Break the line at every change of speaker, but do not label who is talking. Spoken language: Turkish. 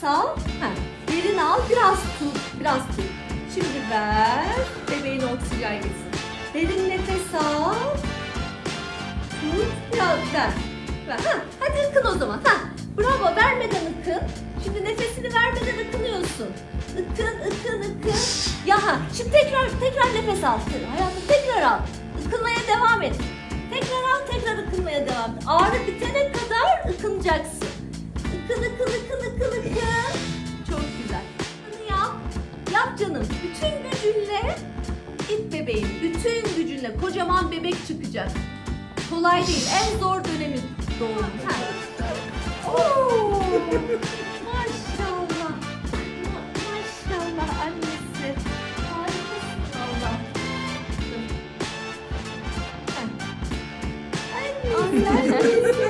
nefes al. Ha, derin al. Biraz tut. Biraz tut. Şimdi ver. Bebeğin oksijen gitsin. Derin nefes al. Tut. Biraz ver. ver. Ha, hadi ıkın o zaman. Ha, bravo. Vermeden ıkın. Şimdi nefesini vermeden ıkınıyorsun. Ikın, ıkın, ıkın. Ya ha, şimdi tekrar tekrar nefes al. Hayatım tekrar al. Ikınmaya devam et. Tekrar al, tekrar ıkınmaya devam et. Ağrı bitene kadar ıkınacaksın. Ikın, ıkın, canım. Bütün gücünle it bebeğim. Bütün gücünle. Kocaman bebek çıkacak. Kolay değil. En zor dönemi doğum. Oo! Maşallah. Ma- Maşallah annesi. Harikasın valla. Heh. Annesi.